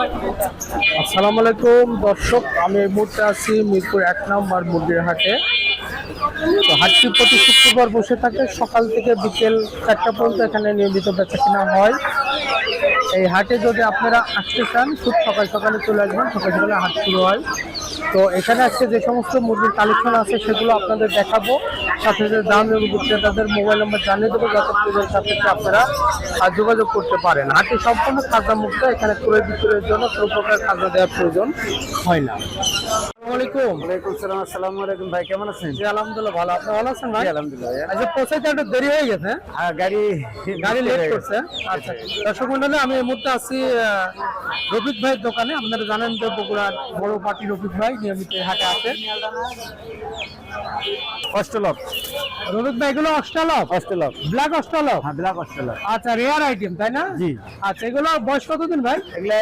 আসসালামু আলাইকুম, দর্শক, আমি এই মুহূর্তে আছি মিরপুর এক নম্বর মুরগির হাটে। তো হাটটি প্রতি শুক্রবার বসে থাকে, সকাল থেকে বিকেল চারটা পর্যন্ত এখানে নিয়মিত বেচা কেনা হয়। এই হাটে যদি আপনারা আসতে চান, খুব সকাল সকালে চলে আসবেন, সকাল সকালে হাট শুরু হয়। তো এখানে আজকে যে সমস্ত মুরগির কালেকশন আছে, সেগুলো আপনাদের দেখাবো। সাথে সাথে দাম এবং তাদের মোবাইল নম্বর জানিয়ে দেবো, যাতে প্রয়োজন সাপেক্ষে আপনারা যোগাযোগ করতে পারেন। হাটে সম্পূর্ণ খাজা মুক্ত এখানে ক্রয় বিক্রয়ের জন্য কোনো প্রকার খাজা দেওয়ার প্রয়োজন হয় না। আমি এই মুহূর্তে আছি রফিক ভাইয়ের দোকানে। আপনারা জানেন যে বগুড়ার বড় পার্টি রফিক ভাই নিয়মিত হাটে অষ্টলক রফিক ভাই এগুলো অস্ট্রালক অষ্টলক ব্ল্যাক অস্ট্রালক হ্যাঁ ব্ল্যাক আচ্ছা রেয়ার আইটেম তাই না? জি। আচ্ছা এগুলো বয়স কতদিন ভাই? এগুলা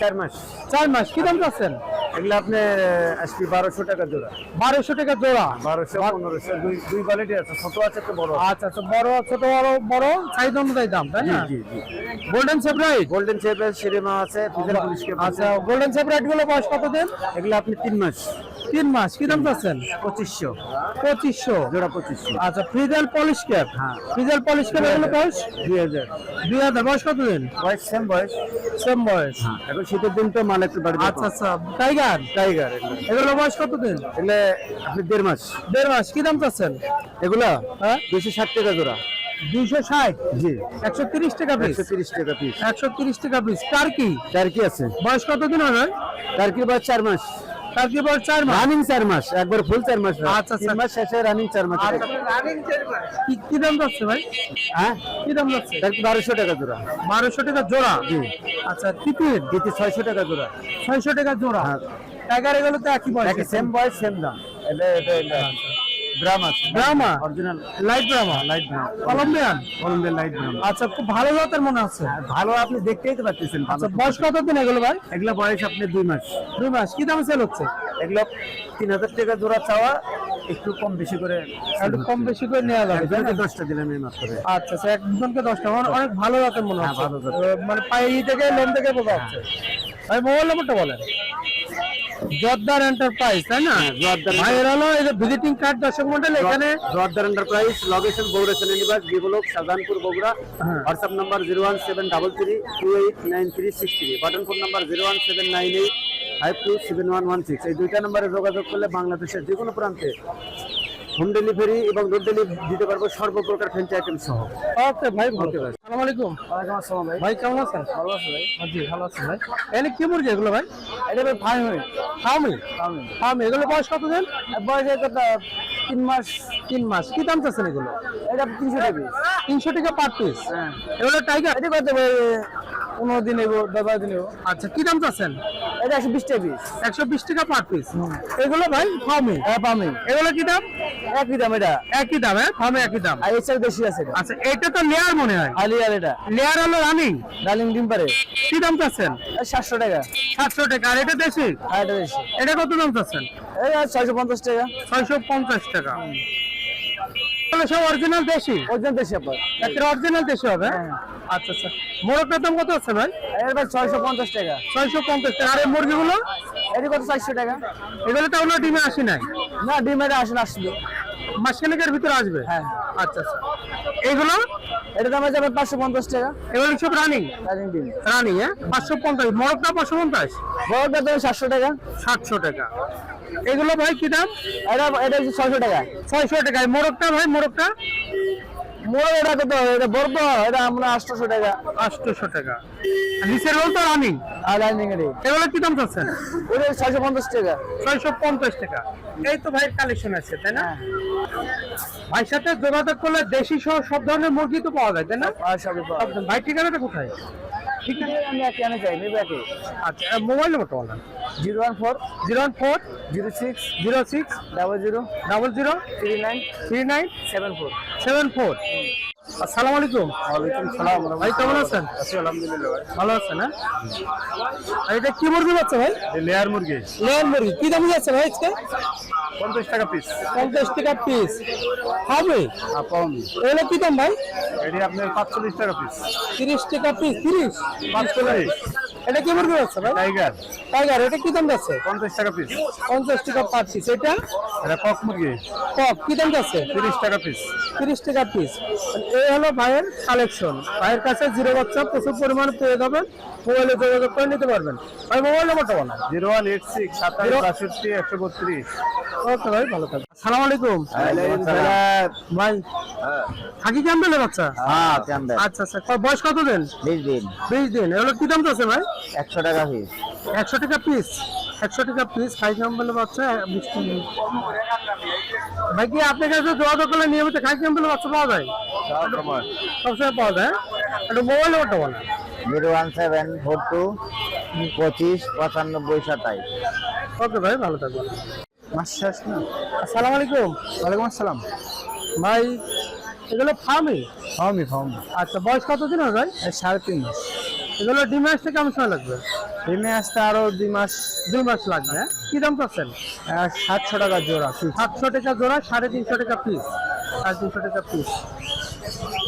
চার মাস। চার মাস। কি দাম চাচ্ছেন? এগুলা আপনার আসবে বারোশো টাকা জোড়া। বারোশো টাকা জোড়া? বারোশো পনেরোশো দুই দুই কোয়ালিটি আছে ছোট আছে তো বড় আচ্ছা আচ্ছা বড় ছোট বড় বড় সাইজ অনুযায়ী দাম তাই না? জি জি। গোল্ডেন সেপারেট গোল্ডেন শেপের সিনেমা আছে আচ্ছা গোল্ডেন সেপারেটগুলো বয়স কত দিন এগুলো আপনি তিন মাস। তিন মাস কি দাম চাচ্ছেন? পঁচিশশো। পঁচিশশো। জোড়া পঁচিশশো। আচ্ছা ফ্রিজেল পলিশ ক্যাপ? হ্যাঁ। ফ্রিজেল পলিশ ক্যাপ এগুলো বয়স? দুই হাজার। দুই হাজার। বয়স কতদিন? বয়স সেম বয়স। সেম বয়স। এখন শীতের দিন তো মাল একটু বাড়ি আচ্ছা আচ্ছা। টাইগার টাইগার এগুলো। বয়স কতদিন? এগুলো আপনি দেড় মাস। দেড় মাস। কি দাম চাচ্ছেন? এগুলা হ্যাঁ? দুইশো ষাট টাকা জোড়া। দুইশো ষাট? জি। একশো তিরিশ টাকা পিস একশো তিরিশ টাকা পিস একশো তিরিশ টাকা পিস টার্কি টার্কি আছে। বয়স কতদিন হবে? টার্কি বয়স চার মাস। টার্কি বয়স মাস। রানিং চার মাস একবার ফুল চার মাস আচ্ছা, তিন আচ্ছা। মাস শেষে রানিং চার মাস। আচ্ছা, কি কি দাম যাচ্ছে ভাই? হ্যাঁ? কি দাম যাচ্ছে? বারোশো টাকা জোড়া। বারোশো টাকা জোড়া? জি। আচ্ছা তিতির দিতে ছয়শো টাকা জোড়া। ছয়শো টাকা জোড়া। হ্যাঁ। টাইগার এগুলো তো একই বয়স একই সেম বয়স সেম দাম। এটা এটা। আছে। Brahma original light Brahma light brown Columbian Columbia light brown আচ্ছা খুব ভালো জাতের মনে আছে ভালো আপনি দেখতেই তো পাচ্ছেন আচ্ছা বয়স কতদিন এগুলো ভাই? এগুলো বয়স আপনি দুই মাস। দুই মাস। কি দামে সেল হচ্ছে? এগুলো তিন হাজার টাকা জোড়া চাওয়া একটু কম বেশি করে একটু কম বেশি করে নেওয়া যাবে? একজনকে দশটা দিলাম এই মাত্র। আচ্ছা আচ্ছা একজনকে দশ টাকা মানে অনেক ভালো জাতের মনে হ্যাঁ, হচ্ছে। মানে পায়ে থেকে লোন থেকে বোঝা যাচ্ছে। ভাই মোবাইল নম্বরটা বলেন। জর্দার এন্টারপ্রাইজ তাই না? জর্দার ভাই হলো এই যে ভিজিটিং কার্ড দর্শক মন্ডল এখানে। জর্দার এন্টারপ্রাইজ লোকেশন বগুড়া সেনানিবাস বিবলক শাহজাহানপুর বগুড়া। হ্যাঁ। WhatsApp number zero one seven double three two eight nine three six three button phone number zero one seven nine eight five two seven one one six এই দুইটা নম্বরে যোগাযোগ করলে বাংলাদেশের যে কোনো প্রান্তে হোম ডেলিভারি এবং ডোর ডেলিভারি দিতে পারব সর্বপ্রকার ফ্যান্সি আইটেম সহ। ওকে ভাই Okay, ভাই। আসসালামু আলাইকুম। ওয়ালাইকুম আসসালাম ভাই। ভাই কেমন আছেন? ভালো আছো ভাই। জি ভালো আছেন ভাই। এনে কি মুরগি এগুলো ভাই? এটা ভাই ফাইন ভাই ফার্মি। ফার্মি। এগুলো বয়স কতদিন? বয়স কত তিন মাস। তিন মাস। কি দাম চাচ্ছেন এগুলো? এটা তিনশো টাকা piece। তিনশো টাকা পার পিস হ্যাঁ। এগুলো টাইগার এটা কত ভাই? পনেরো দিন এগো দশ দিন নেব আচ্ছা কি দাম চাচ্ছেন? এটা একশো বিশ টাকা পিস একশো বিশ টাকা পার পিস এগুলো ভাই ফার্মি হ্যাঁ ফার্মিং এগুলো কি দাম? একই দাম এটা। একই দাম হ্যাঁ ফার্মে একই দাম। আর এছাড়া বেশি আছে আচ্ছা এটা তো লেয়ার মনে হয়। এটা। লেয়ার হলো রানিং ডালিং ডিম পারে। কি দাম চাচ্ছেন? সাতশো টাকা। সাতশো টাকা আর এটা দেশি? আর এটা বেশি এটা কত দাম চাচ্ছেন? এই ছয়শো পঞ্চাশ টাকা। ছয়শো পঞ্চাশ টাকা। এগুলো সব অরিজিনাল দেশি? ওজন বেশি আপনার একটা অরিজিনাল দেশি হবে? হ্যাঁ? আচ্ছা আচ্ছা। মোরগটার দাম কত আছে ভাই? এর ভাই ছয়শো পঞ্চাশ টাকা। ছয়শো পঞ্চাশ টাকা। আর এই মুরগিগুলো? এটি কত চারশো টাকা? এগুলো তো ওগুলো ডিমে আসি নাই। না ডিম এটা আসলে আসলো মাসখানেকের ভিতরে আসবে? হ্যাঁ। আচ্ছা আচ্ছা। এগুলো এটা দাম আছে আপনার পাঁচশো পঞ্চাশ টাকা। এগুলো সব রানিং ডিম। রানিং হ্যাঁ? পাঁচশো পঞ্চাশ। মোরগটা পাঁচশো পঞ্চাশ? বড়টা দাম সাতশো টাকা। সাতশো টাকা। এগুলো ভাই কি দাম? এটা এটা হচ্ছে ছয়শো টাকা। ছয়শো টাকা মোরগটা ভাই মোরগটা? মোড় এটা কত? এটা বড় এটা আমরা আটশোশো টাকা। আটশোশো টাকা। নিচের রোল তো রানিং আর এর এগুলো কি দাম চাচ্ছেন? ওটা ছয়শো পঞ্চাশ টাকা। ছয়শো পঞ্চাশ টাকা। এই তো ভাইয়ের কালেকশন আছে তাই না? ভাইয়ের সাথে যোগাযোগ করলে দেশি সহ সব ধরনের মুরগি তো পাওয়া যায় তাই না? সব- ভাই ঠিকানাটা কোথায়? ঠিক আছে আমি একে আনে চাই আচ্ছা মোবাইল নম্বরটা বলেন। Zero one four zero one four zero six zero six double zero double zero three nine three nine seven four. Seven four. আসসালামু আলাইকুম। ওয়ালাইকুম সালাম। ভাই কেমন আছেন? আছি আলহামদুলিল্লাহ ভাই। ভালো আছেন হ্যাঁ? আর এটা কি মুরগি যাচ্ছে ভাই? লেয়ার মুরগি। লেয়ার মুরগি। কি দাম যাচ্ছে ভাই আজকে? পঞ্চাশ টাকা পিস পঞ্চাশ টাকা পিস হবে? কম। এগুলো কি দাম ভাই? এটি আপনার পাঁচচল্লিশ টাকা পিস তিরিশ টাকা পিস তিরিশ? পাঁচচল্লিশ। এটা কি মুরগি আছে ভাই? টাইগার টাইগার এটা কি দাম আছে 50 টাকা পিস 50 টাকা পার পিস এটা? এটা কক মুরগি। কক কি দাম আছে 30 টাকা পিস 30 টাকা পিস এই হলো ভাইয়ের কালেকশন ভাইয়ের কাছে জিরো বাচ্চা প্রচুর পরিমাণে পেয়ে যাবেন। মোবাইলে যোগাযোগ করে নিতে পারবেন। ভাই মোবাইল নম্বরটা বলা 0186762 132 ওকে ভাই ভালো থাকবেন। আসসালামু আলাইকুম। ভাই হাকি ক্যাম্পেলে বাচ্চা? হ্যাঁ ক্যাম্বেল আচ্ছা আচ্ছা বয়স কত দিন? বিশ দিন। বিশ দিন। এগুলো কি দাম আছে ভাই? একশো টাকা পিস। একশো টাকা পিস। একশো টাকা পিস খাই ক্যাম্পেলে বাচ্চা? বিশ দিন। ভাই কি আপনার কাছে যোগাযোগ করলে নিয়মিত খাই ক্যাম্পেলে বাচ্চা পাওয়া যায়? সবসময় পাওয়া যায় হ্যাঁ? একটা মোবাইল নাম্বারটা বলেন। Zero one seven four two পঁচিশ পঁচানব্বই সাতাইশ। ওকে ভাই ভালো থাকবেন। মাস শেষ না? আসসালামু আলাইকুম। ওয়ালাইকুম আসসালাম। ভাই এগুলো ফার্মে? ফার্মি ফার্মে। আচ্ছা বয়স কত দিন হবে ভাই? সাড়ে তিন মাস। এগুলো ডিম আসতে কেমন সময় লাগবে? ডিমে আসতে আরও দুই মাস দুই মাস লাগবে হ্যাঁ? কি দাম পাচ্ছেন সাতশো টাকা জোড়া সাতশো টাকা জোড়া সাড়ে তিনশো টাকা পিস সাড়ে তিনশো টাকা পিস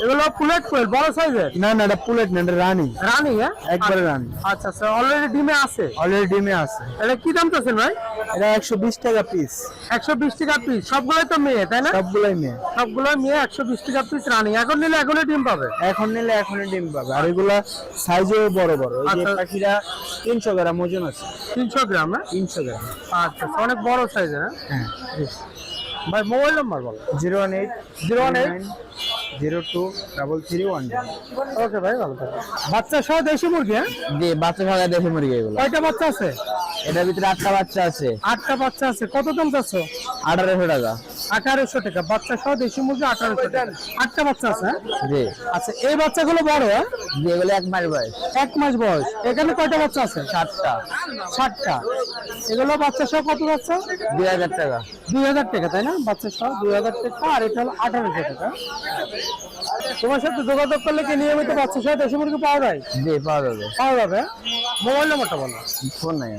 এগুলো পুলেট কোয়েল বড় সাইজের? না না এটা পুলেট না এটা রানি। রানি হ্যাঁ? একবারে রানি। আচ্ছা আচ্ছা অলরেডি ডিমে আছে? অলরেডি ডিমে আছে। এটা কি দাম চাচ্ছেন ভাই? এটা একশো বিশ টাকা পিস একশো বিশ টাকা পিস সবগুলোই তো মেয়ে তাই না? সবগুলোই মেয়ে। সবগুলো মেয়ে একশো বিশ টাকা পিস রানি। এখন নিলে এখনই ডিম পাবে? এখন নিলে এখনই ডিম পাবে। আর এগুলা সাইজও বড় বড়। এই যে আচ্ছা। পাখিরা তিনশো গ্রাম ওজন আছে। তিনশো গ্রাম হ্যাঁ? তিনশো গ্রাম। আচ্ছা আচ্ছা, অনেক বড় সাইজের হ্যাঁ? হ্যাঁ। ভাই মোবাইল নাম্বার বলো। Zero one eight zero one eight? Zero two double three one okay ভাই ভালো থাকো। বাচ্চা সহ দেশি মুরগি হ্যাঁ? জি বাচ্চা সহ দেশি মুরগি এগুলো। কয়টা বাচ্চা আছে? এটার ভিতরে আটটা বাচ্চা আছে। আটটা বাচ্চা আছে। কত দাম চাচ্ছ? আঠারোশো টাকা। আঠারোশো টাকা। বাচ্চা সহ দেশি মুরগি আঠারোশো টাকা। আটটা বাচ্চা আছে হ্যাঁ? জি। আচ্ছা এই বাচ্চাগুলো বড় হ্যাঁ? জি এগুলো এক মাস বয়স। এক মাস বয়স। এখানে কয়টা বাচ্চা আছে? সাতটা। ষাটটা এগুলো বাচ্চা সহ কত বাচ্চা? দুই হাজার টাকা। দুই হাজার টাকা তাই না? বাচ্চা সহ দুই হাজার টাকা আর এটা হলো আঠারোশো টাকা। তোমার সাথে যোগাযোগ করলে কি নিয়মিত বাচ্চা সহ দেশি মুরগি পাওয়া যায়? জি পাওয়া যাবে। পাওয়া যাবে মোবাইল নাম্বারটা বলো। ফোন নাই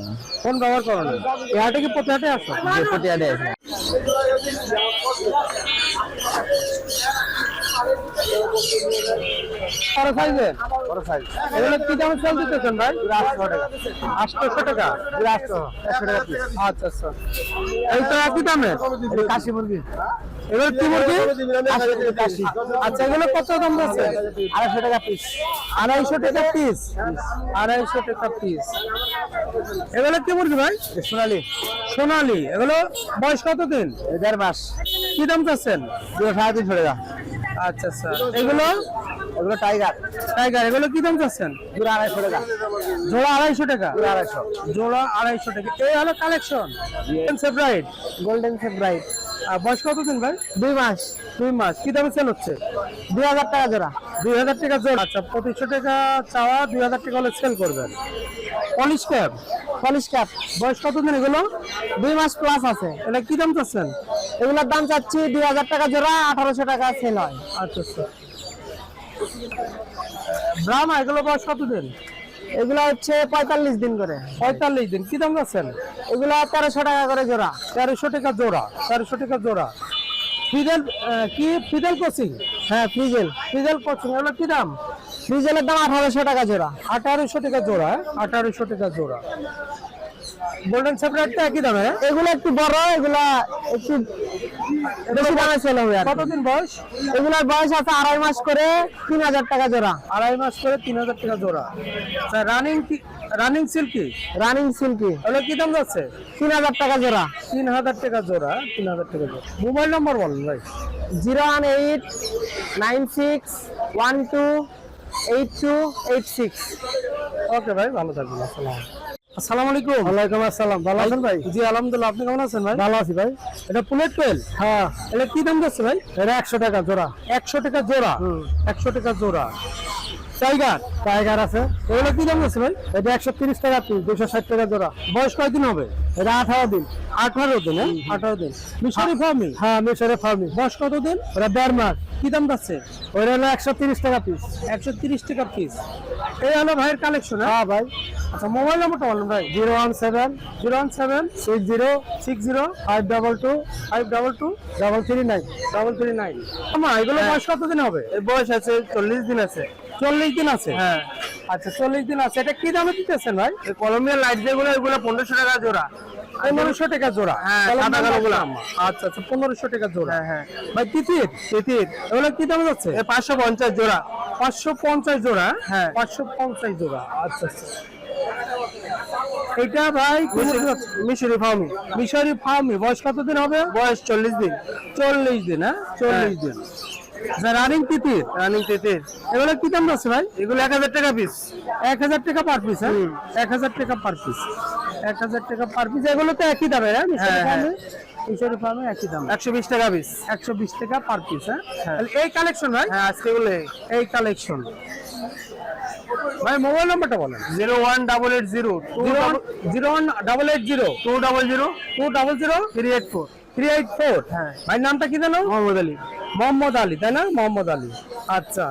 ফোন ব্যবহার করো না। এই হাটে কি প্রতি হাটে আসো? প্রতি আটে আছে বড় সাইজের? বড় সাইজ। এগুলো কি দাম সেল দিতেছেন ভাই? আটশোশো টাকা। আটশো টাকা? আচ্ছা আচ্ছা। এই তো একই দামের? কাশি মুরগি। এগুলো কি মুরগি? আচ্ছা এগুলো কত দাম আছে? আড়াইশো টাকা পিস। আড়াইশো টাকা পিস। আড়াইশো টাকা পিস। এগুলো কি মুরগি ভাই? সোনালি। সোনালি। এগুলো বয়স কত দিন? দেড় মাস। কি দাম চাচ্ছেন? দুটো সাড়ে তিনশো টাকা। আচ্ছা আচ্ছা। এগুলো? এগুলো টাইগার। টাইগার। এগুলো কি দাম চাচ্ছেন? দুটো আড়াইশো টাকা। জোড়া আড়াইশো টাকা? আড়াইশো। জোড়া আড়াইশো টাকা। এই হলো কালেকশন সেপারেট গোল্ডেন ফেব্রাইট আর বয়স কত দিন ভাই? দুই মাস। দুই মাস। কি দামে সেল হচ্ছে? দুই হাজার টাকা জোড়া। দুই হাজার টাকা জোড়া। আচ্ছা পঁচিশশো টাকা চাওয়া দুই হাজার টাকা হলে সেল করবেন। পলিশ ক্যাপ পলিশ ক্যাপ বয়স কত দিন এগুলো? দুই মাস প্লাস আছে। এটা কি দাম চাচ্ছেন? এগুলোর দাম চাচ্ছি দুই হাজার টাকা জোড়া আঠারোশো টাকা সেল হয়। আচ্ছা আচ্ছা। ব্রাহ্মা এগুলো বয়স কত দিন? এগুলো হচ্ছে পঁয়তাল্লিশ দিন করে। পঁয়তাল্লিশ দিন। কি দাম যাচ্ছেন এগুলো তেরোশো টাকা করে জোড়া। তেরোশো টাকা জোড়া। তেরোশো টাকা জোড়া। আহ, কি? ফিদেল কোচিং? হ্যাঁ ফ্রিজেল ফিদেল কোচিং এগুলো কি দাম? ফ্রিজেলের দাম আঠারোশো টাকা জোড়া। আঠারোশো টাকা জোড়া আঠারোশো টাকা জোড়া। গোল্ডেন সেপারেটটা একই দামে হ্যাঁ? এগুলো একটু বড় এগুলা একটু বেশি দামে সেল হবে আর কি। কতদিন বয়স? এগুলার বয়স আছে আড়াই মাস করে তিন হাজার টাকা জোড়া। আড়াই মাস করে তিন হাজার টাকা জোড়া। Running running silky running silky ওগুলো কি? দাম যাচ্ছে? তিন হাজার টাকা জোড়া। তিন হাজার টাকা জোড়া তিন হাজার টাকা জোড়া। মোবাইল নাম্বার বলেন ভাই। Zero one eight nine six one two eight two eight six. Okay ভাই ভালো থাকবেন আসসালাম আসসালামু আলাইকুম। ওয়ালাইকুম আসসালাম। ভালো আছেন ভাই? জি আলহামদুলিল্লাহ। আপনি কেমন আছেন ভাই? ভালো আছি ভাই। এটা কোয়েল হ্যাঁ। এটা কি দাম যাচ্ছে ভাই? এটা একশো টাকা জোড়া। একশো টাকা জোড়া? একশো টাকা জোড়া। টাইগার টাইগার আছে। এগুলো কি দাম যাচ্ছে ভাই? এটা একশো তিরিশ টাকা পিস দুশো ষাট টাকা জোড়া। বয়স কয়দিন হবে? এটা আঠারো দিন। আঠারো দিন হ্যাঁ? আঠারো দিন। মিশরি ফার্মি? হ্যাঁ মিশরে ফার্মি। বয়স কত দিন ওটা দেড় মাস। কি দাম যাচ্ছে? ওটা হলো একশো তিরিশ টাকা পিস একশো তিরিশ টাকা পিস এই হলো ভাইয়ের কালেকশন হ্যাঁ? ভাই। আচ্ছা মোবাইল নাম্বারটা বলুন ভাই। Zero one seven zero one seven six zero six zero five double two five double two double three nine. Double three nine. আমার এগুলো বয়স কত দিন হবে? এর বয়স আছে চল্লিশ দিন আছে। চল্লিশ দিন আছে? হ্যাঁ। আচ্ছা চল্লিশ দিন আছে। এটা কি দামে দিতেছেন ভাই? এই কলমিয়ার লাইট যেগুলো এগুলো পনেরোশো টাকা জোড়া। পনেরোশো টাকা জোড়া। হ্যাঁ। কত? আচ্ছা আচ্ছা পনেরোশো টাকা জোড়া। হ্যাঁ হ্যাঁ। ভাই তিতির? তিতির। এগুলো কি দাম যাচ্ছে? পাঁচশো পঞ্চাশ জোড়া। পাঁচশো পঞ্চাশ জোড়া? হ্যাঁ। পাঁচশো পঞ্চাশ জোড়া। আচ্ছা আচ্ছা। এটা ভাই মিশরি ফার্মি মিশরি ফার্মি বয়স কতদিন হবে? বয়স চল্লিশ দিন। চল্লিশ দিন হ্যাঁ? চল্লিশ দিন। রানিং তিতির রানিং তিতির এগুলো কি দাম আছে ভাই? এগুলো এক হাজার টাকা পিস এক হাজার টাকা পার পিস হ্যাঁ? এক হাজার টাকা পার পিস এক হাজার টাকা পার পিস এগুলো তো একই দামে হ্যাঁ? হ্যাঁ, ফার্মে একই দাম। একশো বিশ টাকা পিস একশো বিশ টাকা পার পিস হ্যাঁ? তাহলে এই কালেকশন ভাই? হ্যাঁ আজকে এই। কালেকশন ভাই মোবাইল নাম্বারটা বলেন। Zero one double eight zero zero one double eight zero. Two double zero two double zero three eight four three eight four হ্যাঁ। ভাই নামটা কি জানো মোহাম্মদ আলী। মোহাম্মদ আলী তাই না? মোহাম্মদ আলী। আচ্ছা।